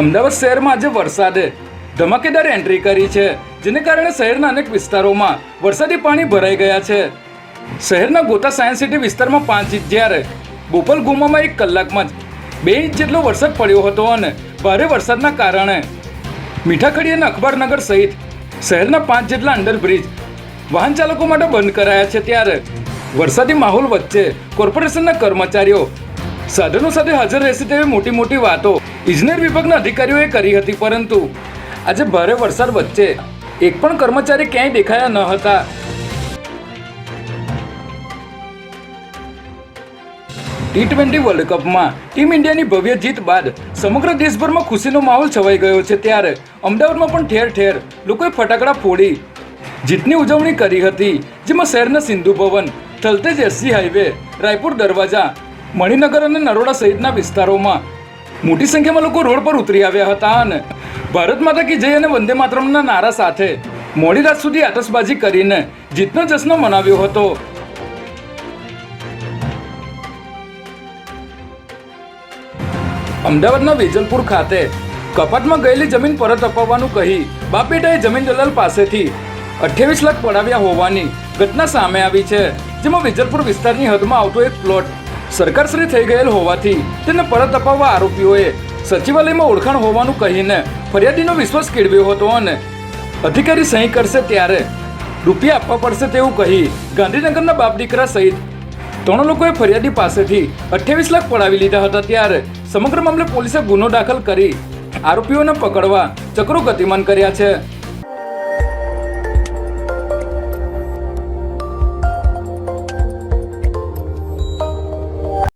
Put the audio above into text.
અમદાવાદ શહેરમાં આજે વરસાદે ધમાકેદાર એન્ટ્રી કરી છે, જેને કારણે શહેરના અનેક વિસ્તારોમાં વરસાદી પાણી ભરાઈ ગયા છે. શહેરના ગોતા સાયન્સ સિટી વિસ્તારમાં પાંચ ઇંચ જ્યારે બોપલ ગુમામાં એક કલાકમાં જ બે ઇંચ જેટલો વરસાદ પડ્યો હતો અને ભારે વરસાદના કારણે મીઠાખડી અને અખબારનગર સહિત શહેરના પાંચ જેટલા અંડરબ્રિજ વાહન ચાલકો માટે બંધ કરાયા છે. ત્યારે વરસાદી માહોલ વચ્ચે કોર્પોરેશનના કર્મચારીઓ સાધનો સાથે હાજર રહેશે તેવી મોટી મોટી વાતો ઇજનેર વિભાગના અધિકારીઓએ કરી હતી, પરંતુ આજે ભારે વરસાદ વચ્ચે એક પણ કર્મચારી ક્યાંય દેખાયા ન હતા. ટી ટ્વેન્ટી વર્લ્ડ કપમાં ટીમ ઇન્ડિયાની ભવ્ય જીત બાદ સમગ્ર દેશભરમાં ખુશીનો માહોલ છવાઈ ગયો છે. ત્યારે અમદાવાદમાં પણ ઠેર ઠેર લોકોએ ફટાકડા ફોડી જીતની ઉજવણી કરી હતી, જેમાં શહેરના સિંધુ ભવન, થલતેજ એસસી હાઈવે, રાયપુર દરવાજા મણિનગર અને નરોડા સહિતના વિસ્તારોમાં મોટી સંખ્યામાં લોકો રોડ પર ઉતરી આવ્યા હતા અને ભારત માતા કી જય અને વંદે માતરમના નારા સાથે મોડી રાત સુધી આતશબાજી કરીને જીતનો જશ્ન મનાવ્યો હતો. અમદાવાદના વેજલપુર ખાતે કપાટમાં ગયેલી જમીન પરત અપાવવાનું કહી બાપ બેટાએ જમીન દલાલ પાસેથી અઠ્યાવીસ લાખ પડાવ્યા હોવાની ઘટના સામે આવી છે, જેમાં વેજલપુર વિસ્તારની હદમાં આવતો એક પ્લોટ સરકારશ્રી થઈ ગયેલ હોવાથી તેને પરત અપાવવા આરોપીઓએ સચિવાલયમાં ઓળખાણ હોવાનું કહીને ફરિયાદીનો વિશ્વાસ કેળવ્યો હતો અને અધિકારી સહી કરશે ત્યારે રૂપિયા આપવા પડશે તેવું કહી ગાંધીનગરના બાપ દીકરા સહિત ત્રણ લોકોએ ફરિયાદી પાસેથી અઠ્યાવીસ લાખ પડાવી લીધા હતા ત્યારે સમગ્ર મામલે પોલીસે ગુનો દાખલ કરી આરોપીઓને પકડવા ચક્રો ગતિમાન કર્યા છે.